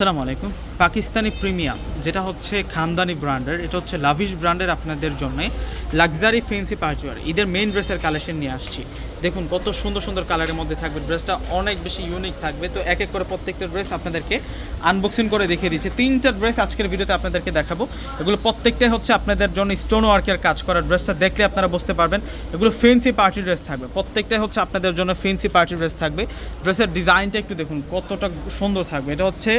আসসালামু আলাইকুম। পাকিস্তানি প্রিমিয়াম, যেটা হচ্ছে খানদানি ব্র্যান্ডের, এটা হচ্ছে লাভিশ ব্র্যান্ডের আপনাদের জন্য লাক্সারি ফেন্সি পার্চুয়ার ঈদের মেইন ড্রেসের কালেকশন নিয়ে আসছি। দেখুন, কত সুন্দর সুন্দর কালারের মধ্যে থাকবে ড্রেসটা অনেক বেশি ইউনিক থাকবে। তো এক এক করে প্রত্যেকটা ড্রেস আপনাদেরকে আনবক্সিং করে দেখিয়ে দিচ্ছি। তিনটা ড্রেস আজকের ভিডিওতে আপনাদেরকে দেখাবো। এগুলো প্রত্যেকটাই হচ্ছে আপনাদের জন্য স্টোন ওয়ার্কের কাজ করা ড্রেসটা দেখলে আপনারা বুঝতে পারবেন। এগুলো ফেন্সি পার্টি ড্রেস থাকবে। প্রত্যেকটাই হচ্ছে আপনাদের জন্য ফেন্সি পার্টি ড্রেস থাকবে। ড্রেসের ডিজাইনটা একটু দেখুন, কতটা সুন্দর থাকবে। এটা হচ্ছে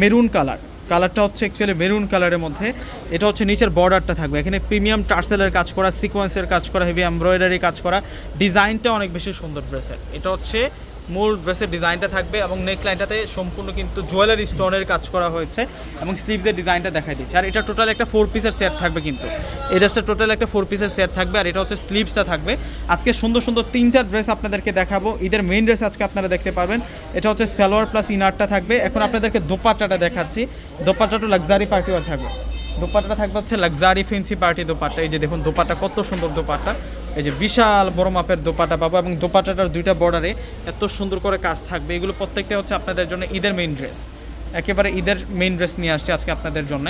মেরুন কালার কালারটা হচ্ছে অ্যাকচুয়ালি মেরুন কালারের মধ্যে। এটা হচ্ছে নিচের বর্ডারটা থাকবে। এখানে প্রিমিয়াম টার্সেলের কাজ করা সিকোয়েন্সের কাজ করা হেভি এমব্রয়ডারি কাজ করা। ডিজাইনটা অনেক বেশি সুন্দর ড্রেসের এটা হচ্ছে মূল ড্রেসের ডিজাইনটা থাকবে এবং নেক নেকলাইনটাতে সম্পূর্ণ কিন্তু জুয়েলারি স্টোনের কাজ করা হয়েছে এবং স্লিভসের ডিজাইনটা দেখাই দিচ্ছে আর এটা টোটাল একটা ফোর পিসের সেট থাকবে কিন্তু। এই ড্রেসটা টোটাল একটা ফোর পিসের সেট থাকবে আর এটা হচ্ছে স্লিভসটা থাকবে। আজকে সুন্দর সুন্দর তিনটা ড্রেস আপনাদেরকে দেখাবো। ঈদের মেইন ড্রেস আজকে আপনারা দেখতে পারবেন। এটা হচ্ছে সালোয়ার প্লাস ইনারটা থাকবে। এখন আপনাদেরকে দোপাট্টাটা দেখাচ্ছি। দোপাট্টা দোপাট্টাটা লাক্সারি পার্টিওয়ার থাকবে। দোপাট্টাটা থাকবে হচ্ছে লাক্সারি ফেন্সি পার্টি দোপাট্টা। এই যে দেখুন দোপাট্টা, কত সুন্দর দোপাট্টা। এই যে বিশাল বড় মাপের দোপাটা পাবো এবং দোপাটাটার দুইটা বর্ডারে এত সুন্দর করে কাজ থাকবে। এগুলো প্রত্যেকটা হচ্ছে আপনাদের জন্য ঈদের মেইন ড্রেস একেবারে ঈদের মেইন ড্রেস নিয়ে আসছে আজকে আপনাদের জন্য।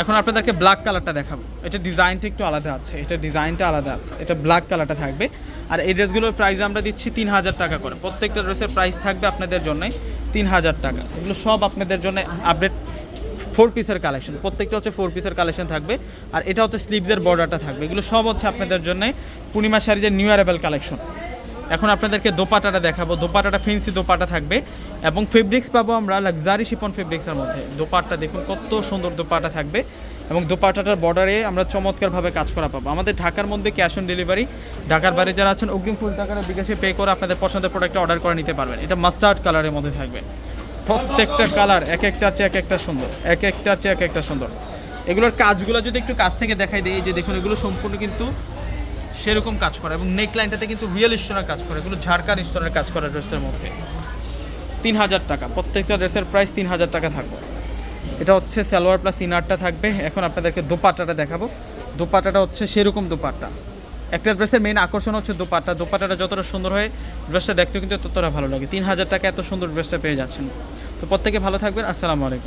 এখন আপনাদেরকে ব্ল্যাক কালারটা দেখাবো। এটা ডিজাইনটা একটু আলাদা আছে। এটা ডিজাইনটা আলাদা আছে। এটা ব্ল্যাক কালারটা থাকবে। আর এই ড্রেসগুলোর প্রাইস আমরা দিচ্ছি তিন হাজার টাকা করে। প্রত্যেকটা ড্রেসের প্রাইস থাকবে আপনাদের জন্য তিন হাজার টাকা। এগুলো সব আপনাদের জন্য আপডেট ফোর পিসের কালেকশন প্রত্যেকটা হচ্ছে ফোর পিসের কালেকশন থাকবে। আর এটা হচ্ছে স্লিভসের বর্ডারটা থাকবে। এগুলো সব হচ্ছে আপনাদের জন্য পূর্ণিমা শাড়িজের নিউ অ্যারাইভেল কালেকশন এখন আপনাদেরকে দোপাটাটা দেখাবো। দোপাটাটা ফেন্সি দোপাটা থাকবে। এবং ফেব্রিক্স পাবো আমরা লাক্সারি শিপন ফেব্রিক্সের মধ্যে। দোপাট্টা দেখুন, কত সুন্দর দোপাটা থাকবে। এবং দোপাটাটার বর্ডারে আমরা চমৎকারভাবে কাজ করা পাবো। আমাদের ঢাকার মধ্যে ক্যাশ অন ডেলিভারি ঢাকার বাইরে যারা আছেন, অগ্রিম ফুল টাকার বিকাশে পে করে আপনাদের পছন্দের প্রোডাক্টটা অর্ডার করে নিতে পারবেন। এটা মাস্টার্ড কালারের মধ্যে থাকবে। প্রত্যেকটা কালার, এক একটার চেয়ে এক একটা সুন্দর, এক একটার চেয়ে এক একটা সুন্দর। এগুলোর কাজগুলো যদি একটু কাছ থেকে দেখাই দিই যে দেখুন, এগুলো সম্পূর্ণ কিন্তু সেরকম কাজ করে, এবং নেক লাইনটাতে কিন্তু রিয়েল স্টোনের কাজ করে, এগুলো ঝাড়খান স্টোনের কাজ করা ড্রেসের মধ্যে। তিন হাজার টাকা, প্রত্যেকটা ড্রেসের প্রাইস তিন হাজার টাকা থাকবে। এটা হচ্ছে সালোয়ার প্লাস ইনারটা থাকবে। এখন আপনাদেরকে দোপাট্টাটা দেখাবো। দোপাট্টাটা হচ্ছে সেরকম দোপাট্টা। একটা ড্রেসের মেইন আকর্ষণ হচ্ছে দোপাট্টা। দোপাট্টাটা যতটা সুন্দর হয়, ড্রেসটা দেখতেও কিন্তু ততটা ভালো লাগে। তিন হাজার টাকা এত সুন্দর ড্রেসটা পেয়ে যাচ্ছেন। তো প্রত্যেকে ভালো থাকবেন। আসসালামু আলাইকুম।